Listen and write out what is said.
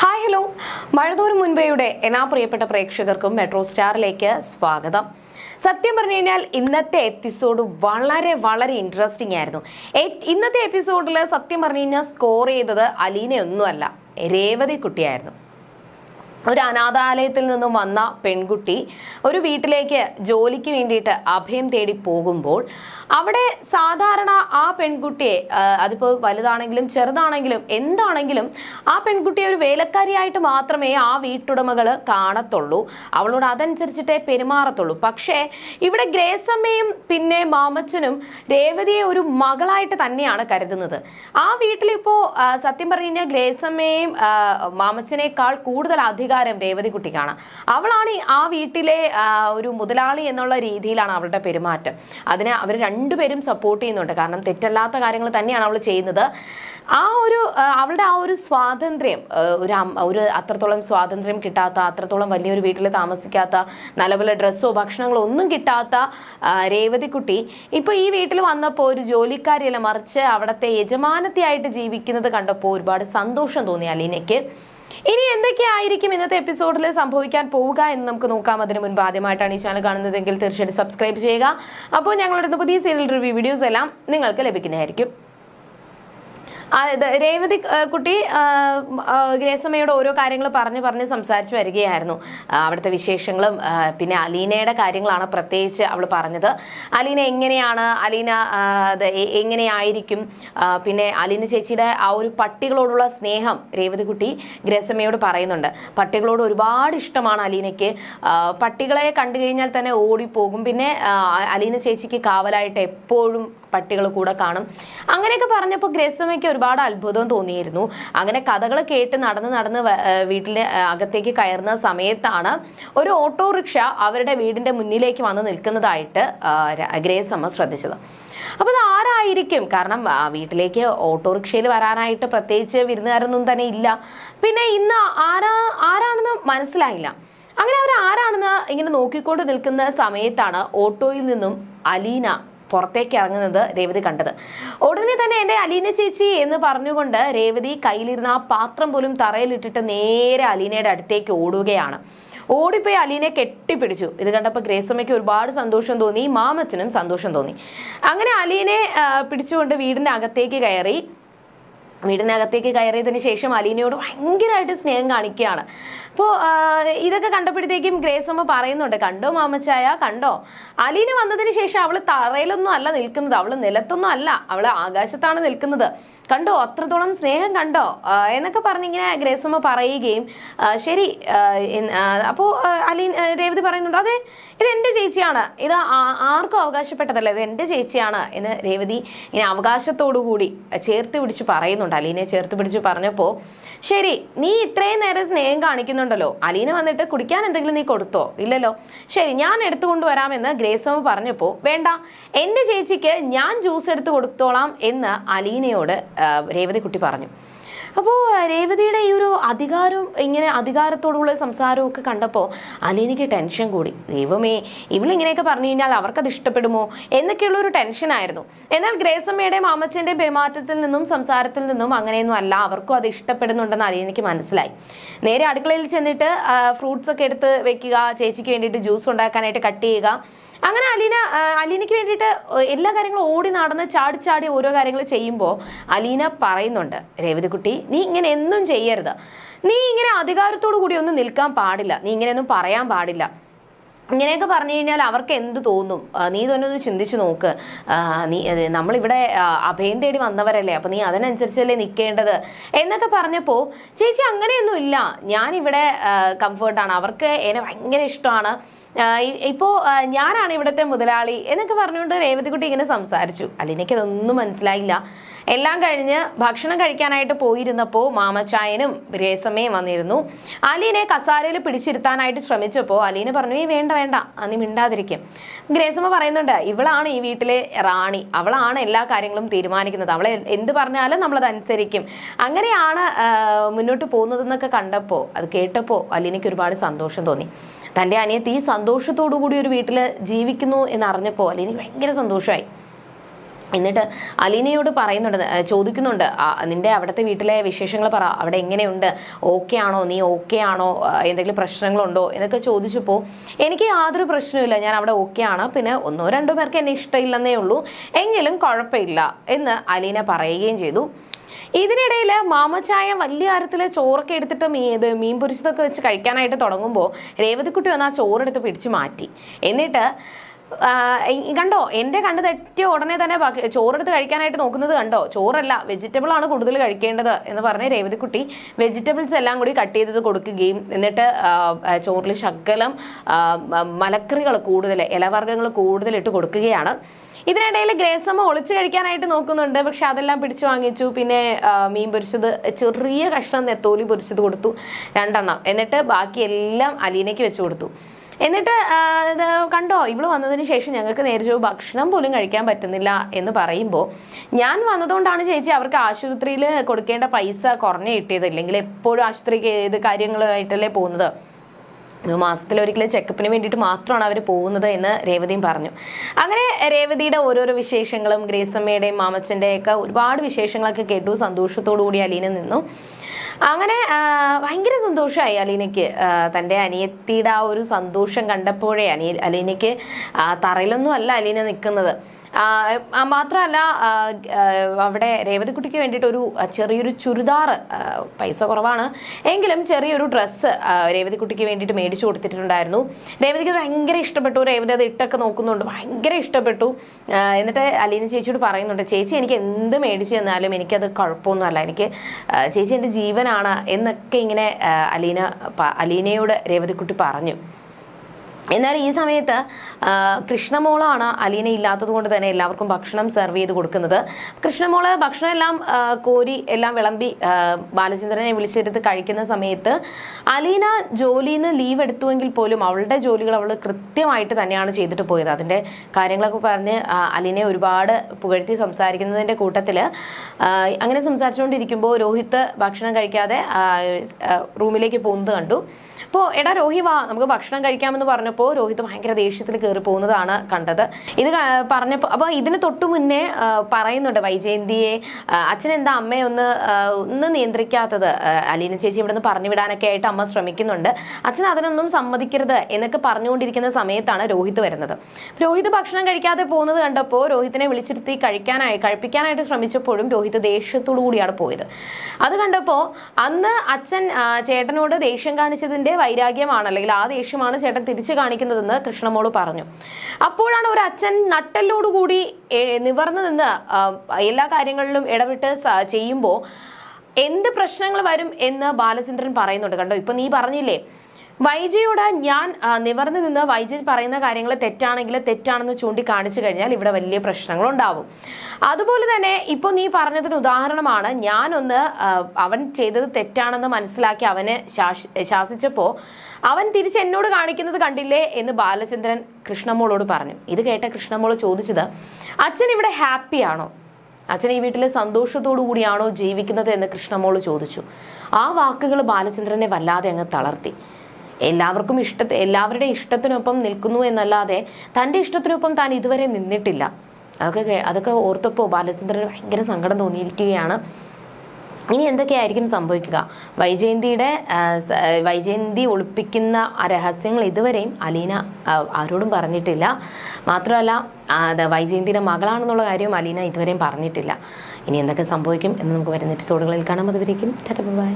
Hi hello മഴതോറും മുൻപേയുടെ എല്ലാ പ്രിയപ്പെട്ട പ്രേക്ഷകർക്കും മെട്രോ സ്റ്റാറിലേക്ക് സ്വാഗതം. സത്യം പറഞ്ഞു കഴിഞ്ഞാൽ ഇന്നത്തെ എപ്പിസോഡ് വളരെ വളരെ ഇൻട്രസ്റ്റിംഗ് ആയിരുന്നു. ഇന്നത്തെ എപ്പിസോഡിൽ സത്യം പറഞ്ഞു കഴിഞ്ഞാൽ സ്കോർ ചെയ്തത് അലീനയൊന്നുമല്ല രേവതി കുട്ടിയായിരുന്നു. ഒരു അനാഥാലയത്തിൽ നിന്നും വന്ന പെൺകുട്ടി ഒരു വീട്ടിലേക്ക് ജോലിക്ക് വേണ്ടിയിട്ട് അഭയം തേടി പോകുമ്പോൾ അവിടെ സാധാരണ ആ പെൺകുട്ടിയെ അതിപ്പോൾ വലുതാണെങ്കിലും ചെറുതാണെങ്കിലും എന്താണെങ്കിലും ആ പെൺകുട്ടിയെ ഒരു വേലക്കാരിയായിട്ട് മാത്രമേ ആ വീട്ടുടമകൾ കാണത്തുള്ളൂ. അവളോട് അതനുസരിച്ചിട്ടേ പെരുമാറത്തുള്ളൂ. പക്ഷേ ഇവിടെ ഗ്രേസമ്മയും പിന്നെ മാമച്ചനും രേവതിയെ ഒരു മകളായിട്ട് തന്നെയാണ് കരുതുന്നത്. ആ വീട്ടിലിപ്പോൾ സത്യം പറഞ്ഞു കഴിഞ്ഞാൽ ഗ്രേസമ്മയും മാമച്ചനേക്കാൾ കൂടുതൽ അധികാരം രേവതി കുട്ടിക്കാണ്. അവളാണ് ആ വീട്ടിലെ ഒരു മുതലാളി എന്നുള്ള രീതിയിലാണ് അവളുടെ പെരുമാറ്റം. അതിനെ അവർ രണ്ടുപേരും സപ്പോർട്ട് ചെയ്യുന്നുണ്ട്. കാരണം തെറ്റല്ലാത്ത കാര്യങ്ങൾ തന്നെയാണ് അവൾ ചെയ്യുന്നത്. ആ ഒരു അവളുടെ ആ ഒരു സ്വാതന്ത്ര്യം ഒരു ഒരു അത്രത്തോളം സ്വാതന്ത്ര്യം കിട്ടാത്ത അത്രത്തോളം വലിയൊരു വീട്ടിൽ താമസിക്കാത്ത നല്ലപോലെ ഡ്രസ്സോ ഭക്ഷണങ്ങളോ ഒന്നും കിട്ടാത്ത രേവതിക്കുട്ടി ഇപ്പോൾ ഈ വീട്ടിൽ വന്നപ്പോൾ ഒരു ജോലിക്കാരിയല്ല മറിച്ച് അവിടുത്തെ യജമാനത്തെയായിട്ട് ജീവിക്കുന്നത് കണ്ടപ്പോൾ ഒരുപാട് സന്തോഷം തോന്നി അലീനയ്ക്ക്. ഇനി എന്തൊക്കെയായിരിക്കും ഇന്നത്തെ എപ്പിസോഡിൽ സംഭവിക്കാൻ പോവുക എന്ന് നമുക്ക് നോക്കാം. അതിന് മുൻപ് ആദ്യമായിട്ടാണ് ഈ ചാനൽ കാണുന്നതെങ്കിൽ തീർച്ചയായിട്ടും സബ്സ്ക്രൈബ് ചെയ്യുക. അപ്പോൾ ഞങ്ങളുടെ പുതിയ സീരിയൽ റിവ്യൂ വീഡിയോസ് എല്ലാം നിങ്ങൾക്ക് ലഭിക്കുന്നതായിരിക്കും. രേവതി കുട്ടി ഗ്രേസമ്മയോട് ഓരോ കാര്യങ്ങൾ പറഞ്ഞ് പറഞ്ഞ് സംസാരിച്ചു വരികയായിരുന്നു. അവിടുത്തെ വിശേഷങ്ങളും പിന്നെ അലീനയുടെ കാര്യങ്ങളാണ് പ്രത്യേകിച്ച് അവൾ പറഞ്ഞത്. അലീന എങ്ങനെയാണ് അലീന എങ്ങനെയായിരിക്കും? പിന്നെ അലീന ചേച്ചിയുടെ ആ ഒരു പട്ടികളോടുള്ള സ്നേഹം രേവതി കുട്ടി ഗ്രേസമ്മയോട് പറയുന്നുണ്ട്. പട്ടികളോട് ഒരുപാട് ഇഷ്ടമാണ് അലീനയ്ക്ക്. പട്ടികളെ കണ്ടു കഴിഞ്ഞാൽ തന്നെ ഓടിപ്പോകും. പിന്നെ അലീന ചേച്ചിക്ക് കാവലായിട്ട് എപ്പോഴും പട്ടികൾ കൂടെ കാണും. അങ്ങനെയൊക്കെ പറഞ്ഞപ്പോൾ ഗ്രേസമ്മയ്ക്ക് ഒരുപാട് അത്ഭുതം തോന്നിയിരുന്നു. അങ്ങനെ കഥകൾ കേട്ട് നടന്ന് നടന്ന് വീട്ടിലെ അകത്തേക്ക് കയറുന്ന സമയത്താണ് ഒരു ഓട്ടോറിക്ഷ അവരുടെ വീടിന്റെ മുന്നിലേക്ക് വന്ന് നിൽക്കുന്നതായിട്ട് ഗ്രേസമ്മ ശ്രദ്ധിച്ചത്. അപ്പൊ അത് ആരായിരിക്കും? കാരണം വീട്ടിലേക്ക് ഓട്ടോറിക്ഷയിൽ വരാനായിട്ട് പ്രത്യേകിച്ച് വിരുന്നുകാരൊന്നും തന്നെ ഇല്ല. പിന്നെ ഇന്ന് ആരാ ആരാണെന്ന് മനസ്സിലായില്ല. അങ്ങനെ അവർ ആരാണെന്ന് ഇങ്ങനെ നോക്കിക്കൊണ്ട് നിൽക്കുന്ന സമയത്താണ് ഓട്ടോയിൽ നിന്നും അലീന പുറത്തേക്ക് ഇറങ്ങുന്നത് രേവതി കണ്ടത്. ഉടനെ തന്നെ എന്റെ അലീന ചേച്ചി എന്ന് പറഞ്ഞുകൊണ്ട് രേവതി കയ്യിലിരുന്ന ആ പാത്രം പോലും തറയിലിട്ടിട്ട് നേരെ അലീനയുടെ അടുത്തേക്ക് ഓടുകയാണ്. ഓടിപ്പോയി അലീനെ കെട്ടിപ്പിടിച്ചു. ഇത് കണ്ടപ്പോൾ ഗ്രേസമ്മയ്ക്ക് ഒരുപാട് സന്തോഷം തോന്നി മാമച്ചനും സന്തോഷം തോന്നി. അങ്ങനെ അലീനെ പിടിച്ചുകൊണ്ട് വീടിന്റെ അകത്തേക്ക് കയറി വീടിനകത്തേക്ക് കയറിയതിന് ശേഷം അലീനയോട് ഭയങ്കരമായിട്ട് സ്നേഹം കാണിക്കുകയാണ്. അപ്പോൾ ഇതൊക്കെ കണ്ടപ്പോഴത്തേക്കും ഗ്രേസമ്മ പറയുന്നുണ്ട് കണ്ടോ മാമച്ചായ കണ്ടോ? അലീന വന്നതിന് ശേഷം അവൾ തറയിലൊന്നും അല്ല നിൽക്കുന്നത് അവൾ നിലത്തൊന്നും അല്ല അവൾ ആകാശത്താണ് നിൽക്കുന്നത്. കണ്ടോ? അത്രത്തോളം സ്നേഹം കണ്ടോ? എന്നൊക്കെ പറഞ്ഞിങ്ങനെ ഗ്രേസമ്മ പറയുകയും ശരി അപ്പോൾ അലീൻ രേവതി പറയുന്നുണ്ട് അതെ ഇത് എന്റെ ചേച്ചിയാണ്. ഇത് ആർക്കും അവകാശപ്പെട്ടതല്ല. ഇത് എന്റെ ചേച്ചിയാണ്. എന്ന് രേവതി ഇങ്ങനെ അവകാശത്തോടു കൂടി ചേർത്ത് പിടിച്ച് പറയുന്നുണ്ട്. അലീനെ ചേർത്ത് പിടിച്ച് പറഞ്ഞപ്പോൾ ശരി നീ ഇത്രയും നേരം സ്നേഹം കാണിക്കുന്നുണ്ടല്ലോ. അലീന വന്നിട്ട് കുടിക്കാൻ എന്തെങ്കിലും നീ കൊടുത്തോ? ഇല്ലല്ലോ. ശരി ഞാൻ എടുത്തു കൊണ്ടുവരാമെന്ന് ഗ്രേസമ്മ പറഞ്ഞപ്പോൾ വേണ്ട. എന്റെ ചേച്ചിക്ക് ഞാൻ ജ്യൂസ് എടുത്ത് കൊടുത്തോളാം എന്ന് അലീനയോട് രേവതി കുട്ടി പറഞ്ഞു. അപ്പോൾ രേവതിയുടെ ഈ ഒരു അധികാരം ഇങ്ങനെ അധികാരത്തോടുള്ള സംസാരവും കണ്ടപ്പോൾ അലീനയ്ക്ക് ടെൻഷൻ കൂടി. ദൈവമേ ഇവളിങ്ങനെയൊക്കെ പറഞ്ഞു കഴിഞ്ഞാൽ അവർക്കത് ഇഷ്ടപ്പെടുമോ? എന്നൊക്കെയുള്ള ഒരു ടെൻഷനായിരുന്നു എന്നാൽ ഗ്രേസമ്മയുടെയും മാമച്ചന്റെയും പെരുമാറ്റത്തിൽ നിന്നും സംസാരത്തിൽ നിന്നും അങ്ങനെയൊന്നും അല്ല അവർക്കും അത് ഇഷ്ടപ്പെടുന്നുണ്ടെന്ന് അലീനയ്ക്ക് മനസ്സിലായി. നേരെ അടുക്കളയിൽ ചെന്നിട്ട് ഫ്രൂട്ട്സ് ഒക്കെ എടുത്ത് വെക്കുക ചേച്ചിക്ക് വേണ്ടിയിട്ട് ജ്യൂസ് ഉണ്ടാക്കാനായിട്ട് കട്ട് ചെയ്യുക അങ്ങനെ അലീന അലീനയ്ക്ക് വേണ്ടിയിട്ട് എല്ലാ കാര്യങ്ങളും ഓടി നടന്ന് ചാടി ചാടി ഓരോ കാര്യങ്ങൾ ചെയ്യുമ്പോൾ അലീന പറയുന്നുണ്ട് രേവതിക്കുട്ടി നീ ഇങ്ങനെ എന്നും ചെയ്യരുത്. നീ ഇങ്ങനെ അധികാരത്തോടു കൂടി ഒന്നും നിൽക്കാൻ പാടില്ല. നീ ഇങ്ങനെയൊന്നും പറയാൻ പാടില്ല. ഇങ്ങനെയൊക്കെ പറഞ്ഞു കഴിഞ്ഞാൽ അവർക്ക് എന്ത് തോന്നും? നീ തന്നെ ചിന്തിച്ചു നോക്ക്. നീ നമ്മളിവിടെ അഭയം തേടി വന്നവരല്ലേ അപ്പൊ നീ അതിനനുസരിച്ചല്ലേ നിൽക്കേണ്ടത് എന്നൊക്കെ പറഞ്ഞപ്പോൾ ചേച്ചി അങ്ങനെയൊന്നും ഇല്ല. ഞാനിവിടെ കംഫേർട്ടാണ്. അവർക്ക് എന്നെ ഭയങ്കര ഇഷ്ടമാണ്. ഇപ്പോ ഞാനാണ് ഇവിടുത്തെ മുതലാളി എന്നൊക്കെ പറഞ്ഞുകൊണ്ട് രേവതിക്കുട്ടി ഇങ്ങനെ സംസാരിച്ചു. അലിനയ്ക്ക് അതൊന്നും മനസ്സിലായില്ല. എല്ലാം കഴിഞ്ഞ് ഭക്ഷണം കഴിക്കാനായിട്ട് പോയിരുന്നപ്പോൾ മാമച്ചായനും രേസമ്മയും വന്നിരുന്നു. അലീനെ കസാരയിൽ പിടിച്ചിരുത്താനായിട്ട് ശ്രമിച്ചപ്പോൾ അലീന പറഞ്ഞു ഈ വേണ്ട വേണ്ട അന്ന് മിണ്ടാതിരിക്കും. ഗ്രേസമ്മ പറയുന്നുണ്ട് ഇവളാണ് ഈ വീട്ടിലെ റാണി. അവളാണ് എല്ലാ കാര്യങ്ങളും തീരുമാനിക്കുന്നത്. അവളെ എന്ത് പറഞ്ഞാലും നമ്മളത് അനുസരിക്കും. അങ്ങനെയാണ് മുന്നോട്ട് പോകുന്നതെന്നൊക്കെ കണ്ടപ്പോൾ അത് കേട്ടപ്പോൾ അലീനയ്ക്ക് ഒരുപാട് സന്തോഷം തോന്നി. തന്റെ അനിയത്തി ഈ സന്തോഷത്തോടു കൂടി ഒരു വീട്ടിൽ ജീവിക്കുന്നു എന്ന് അറിഞ്ഞപ്പോൾ അലീനയ്ക്ക് ഭയങ്കര സന്തോഷമായി എന്നിട്ട് അലീനയോട് പറയുന്നുണ്ട് ചോദിക്കുന്നുണ്ട് നിന്റെ അവിടുത്തെ വീട്ടിലെ വിശേഷങ്ങൾ പറ അവിടെ എങ്ങനെയുണ്ട് ഓക്കെ ആണോ നീ ഓക്കെ ആണോ എന്തെങ്കിലും പ്രശ്നങ്ങളുണ്ടോ എന്നൊക്കെ ചോദിച്ചപ്പോൾ എനിക്ക് യാതൊരു പ്രശ്നവുമില്ല ഞാൻ അവിടെ ഓക്കെ ആണ് പിന്നെ ഒന്നോ രണ്ടോ പേർക്ക് എന്നെ ഇഷ്ടമില്ലെന്നേ ഉള്ളൂ എങ്കിലും കുഴപ്പമില്ല എന്ന് അലീന പറയുകയും ചെയ്തു. ഇതിനിടയിൽ മാമച്ചായ വലിയ കാര്യത്തിൽ ചോറൊക്കെ എടുത്തിട്ട് മീ ഇത് മീൻ പൊരിച്ചതൊക്കെ വെച്ച് കഴിക്കാനായിട്ട് തുടങ്ങുമ്പോൾ രേവതിക്കുട്ടി വന്ന് ആ ചോറെടുത്ത് പിടിച്ചു മാറ്റി. എന്നിട്ട് കണ്ടോ? എന്റെ കണ്ണ് തെറ്റിയ ഉടനെ തന്നെ ചോറെടുത്ത് കഴിക്കാനായിട്ട് നോക്കുന്നത് കണ്ടോ? ചോറല്ല വെജിറ്റബിൾ ആണ് കൂടുതൽ കഴിക്കേണ്ടത് എന്ന് പറഞ്ഞ് രേവതിക്കുട്ടി വെജിറ്റബിൾസ് എല്ലാം കൂടി കട്ട് ചെയ്തത് കൊടുക്കുകയും എന്നിട്ട് ചോറിൽ ശകലം മലക്കറികൾ കൂടുതൽ ഇലവർഗങ്ങൾ കൂടുതലിട്ട് കൊടുക്കുകയാണ്. ഇതിനിടയിൽ ഗ്രേസമ്മ ഒളിച്ചു കഴിക്കാനായിട്ട് നോക്കുന്നുണ്ട്. പക്ഷെ അതെല്ലാം പിടിച്ചു വാങ്ങിച്ചു. പിന്നെ മീൻ പൊരിച്ചത് ചെറിയ കഷ്ണം നെത്തോലി പൊരിച്ചത് കൊടുത്തു രണ്ടെണ്ണം. എന്നിട്ട് ബാക്കി എല്ലാം അലീനയ്ക്ക് വെച്ചു കൊടുത്തു. എന്നിട്ട് കണ്ടോ ഇവൾ വന്നതിന് ശേഷം ഞങ്ങൾക്ക് നേരിച്ചു ഭക്ഷണം പോലും കഴിക്കാൻ പറ്റുന്നില്ല എന്ന് പറയുമ്പോൾ ഞാൻ വന്നതുകൊണ്ടാണ് ചേച്ചി അവർക്ക് ആശുപത്രിയിൽ കൊടുക്കേണ്ട പൈസ കുറഞ്ഞു കിട്ടിയത് ഇല്ലെങ്കിൽ എപ്പോഴും ആശുപത്രിക്ക് ഏത് കാര്യങ്ങളുമായിട്ടല്ലേ പോകുന്നത്. മാസത്തിൽ ഒരിക്കലും ചെക്കപ്പിന് വേണ്ടിയിട്ട് മാത്രമാണ് അവർ പോകുന്നത് എന്ന് രേവതിയും പറഞ്ഞു. അങ്ങനെ രേവതിയുടെ ഓരോരോ വിശേഷങ്ങളും ഗ്രേസമ്മയുടെയും മാമച്ചന്റെയൊക്കെ ഒരുപാട് വിശേഷങ്ങളൊക്കെ കേട്ടു സന്തോഷത്തോടു കൂടി അലീന നിന്നു. അങ്ങനെ ഭയങ്കര സന്തോഷമായി അലീനയ്ക്ക് തന്റെ അനിയത്തിയുടെ ആ ഒരു സന്തോഷം കണ്ടപ്പോഴേ അനിയ അലീനയ്ക്ക് തറയിലൊന്നും അല്ല അലീന നിൽക്കുന്നത്. മാത്രമല്ല അവിടെ രേവതിക്കുട്ടിക്ക് വേണ്ടിയിട്ട് ഒരു ചെറിയൊരു ചുരിദാർ പൈസ കുറവാണ്. എങ്കിലും ചെറിയൊരു ഡ്രസ്സ് രേവതിക്കുട്ടിക്ക് വേണ്ടിയിട്ട് മേടിച്ചു കൊടുത്തിട്ടുണ്ടായിരുന്നു. രേവതിക്ക് ഭയങ്കര ഇഷ്ടപ്പെട്ടു. രേവതി അത് ഇട്ടൊക്കെ നോക്കുന്നുണ്ട്. ഭയങ്കര ഇഷ്ടപ്പെട്ടു. എന്നിട്ട് അലീന ചേച്ചിയോട് പറയുന്നുണ്ട് ചേച്ചി എനിക്ക് എന്ത് മേടിച്ചു തന്നാലും എനിക്കത് കുഴപ്പമൊന്നുമല്ല. എനിക്ക് ചേച്ചി എന്റെ ജീവനാണ് എന്നൊക്കെ ഇങ്ങനെ അലീന അലീനയോട് രേവതിക്കുട്ടി പറഞ്ഞു. എന്നാൽ ഈ സമയത്ത് കൃഷ്ണമോളാണ് അലീന ഇല്ലാത്തത് കൊണ്ട് തന്നെ എല്ലാവർക്കും ഭക്ഷണം സെർവ് ചെയ്ത് കൊടുക്കുന്നത്. കൃഷ്ണമോൾ ഭക്ഷണം എല്ലാം കോരി എല്ലാം വിളമ്പി ബാലചന്ദ്രനെ വിളിച്ചെടുത്ത് കഴിക്കുന്ന സമയത്ത് അലീന ജോലിയിൽ നിന്ന് ലീവ് എടുത്തുവെങ്കിൽ പോലും അവളുടെ ജോലികൾ അവൾ കൃത്യമായിട്ട് തന്നെയാണ് ചെയ്തിട്ട് പോയത്. അതിന്റെ കാര്യങ്ങളൊക്കെ പറഞ്ഞ് അലീനെ ഒരുപാട് പുകഴ്ത്തി സംസാരിക്കുന്നതിന്റെ കൂട്ടത്തിൽ അങ്ങനെ സംസാരിച്ചുകൊണ്ടിരിക്കുമ്പോൾ രോഹിത്ത് ഭക്ഷണം കഴിക്കാതെ റൂമിലേക്ക് പോകുന്നത് കണ്ടു. അപ്പോൾ എടാ രോഹി വാ നമുക്ക് ഭക്ഷണം കഴിക്കാമെന്ന് പറഞ്ഞപ്പോൾ രോഹിത് ഭയങ്കര ദേഷ്യത്തിൽ കയറി പോകുന്നതാണ് കണ്ടത്. ഇത് പറഞ്ഞപ്പോ അപ്പോൾ ഇതിന് തൊട്ടു മുന്നേ പറയുന്നുണ്ട് വൈജയന്തിയെ അച്ഛൻ എന്താ അമ്മയെ ഒന്ന് ഒന്ന് നിയന്ത്രിക്കാത്തത്? അലീന ചേച്ചി ഇവിടെ നിന്ന് പറഞ്ഞു വിടാനൊക്കെ ആയിട്ട് അമ്മ ശ്രമിക്കുന്നുണ്ട്. അച്ഛൻ അതിനൊന്നും സമ്മതിക്കരുത് എന്നൊക്കെ പറഞ്ഞുകൊണ്ടിരിക്കുന്ന സമയത്താണ് രോഹിത് വരുന്നത്. രോഹിത് ഭക്ഷണം കഴിക്കാതെ പോകുന്നത് കണ്ടപ്പോൾ രോഹിത്തിനെ വിളിച്ചിരുത്തി കഴിക്കാനായി കഴിപ്പിക്കാനായിട്ട് ശ്രമിച്ചപ്പോഴും രോഹിത് ദേഷ്യത്തോടു കൂടിയാണ് പോയത്. അത് കണ്ടപ്പോൾ അന്ന് അച്ഛൻ ചേട്ടനോട് ദേഷ്യം കാണിച്ചതിന്റെ വൈരാഗ്യമാണ് അല്ലെങ്കിൽ ആ ദേഷ്യമാണ് ചേട്ടൻ തിരിച്ചു കാണിക്കുന്നതെന്ന് കൃഷ്ണമോൾ പറഞ്ഞു. അപ്പോഴാണ് ഒരു അച്ഛൻ നട്ടലോടുകൂടി നിവർന്നു നിന്ന് എല്ലാ കാര്യങ്ങളിലും ഇടപെട്ട് ചെയ്യുമ്പോൾ എന്ത് പ്രശ്നങ്ങൾ വരും എന്ന് ബാലചന്ദ്രൻ പറയുന്നുണ്ട്. കണ്ടോ? ഇപ്പൊ നീ പറഞ്ഞില്ലേ വൈജയോട് ഞാൻ നിവർന്നു നിന്ന് വൈജി പറയുന്ന കാര്യങ്ങൾ തെറ്റാണെങ്കിൽ തെറ്റാണെന്ന് ചൂണ്ടിക്കാണിച്ചു കഴിഞ്ഞാൽ ഇവിടെ വലിയ പ്രശ്നങ്ങൾ ഉണ്ടാവും അതുപോലെ തന്നെ ഇപ്പോൾ നീ പറഞ്ഞതിന് ഉദാഹരണമാണ് ഞാനൊന്ന് അവൻ ചെയ്തത് തെറ്റാണെന്ന് മനസ്സിലാക്കി അവനെ ശാസി- ശാസിച്ചപ്പോൾ അവൻ തിരിച്ച് എന്നോട് കാണിക്കുന്നത് കണ്ടില്ലേ എന്ന് ബാലചന്ദ്രൻ കൃഷ്ണമോളോട് പറഞ്ഞു. ഇത് കേട്ട കൃഷ്ണമോൾ ചോദിച്ചത് അച്ഛൻ ഇവിടെ ഹാപ്പിയാണോ അച്ഛൻ ഈ വീട്ടിൽ സന്തോഷത്തോടു കൂടിയാണോ ജീവിക്കുന്നത്? എന്ന് കൃഷ്ണമോൾ ചോദിച്ചു. ആ വാക്കുകൾ ബാലചന്ദ്രനെ വല്ലാതെ അങ്ങ് തളർത്തി. എല്ലാവർക്കും ഇഷ്ട എല്ലാവരുടെ ഇഷ്ടത്തിനൊപ്പം നിൽക്കുന്നു എന്നല്ലാതെ തന്റെ ഇഷ്ടത്തിനൊപ്പം താൻ ഇതുവരെ നിന്നിട്ടില്ല. അതൊക്കെ അതൊക്കെ ഓർത്തപ്പോൾ ബാലചന്ദ്രന് ഭയങ്കര സങ്കടം തോന്നിയിരിക്കുകയാണ്. ഇനി എന്തൊക്കെയായിരിക്കും സംഭവിക്കുക? വൈജയന്തിയുടെ വൈജയന്തി ഒളിപ്പിക്കുന്ന രഹസ്യങ്ങൾ ഇതുവരെയും അലീന ആരോടും പറഞ്ഞിട്ടില്ല. മാത്രമല്ല വൈജയന്തിയുടെ മകളാണെന്നുള്ള കാര്യവും അലീന ഇതുവരെയും പറഞ്ഞിട്ടില്ല. ഇനി എന്തൊക്കെ സംഭവിക്കും എന്ന് നമുക്ക് വരുന്ന എപ്പിസോഡുകളിൽ കാണാം. അതുവരേക്കും ബൈ.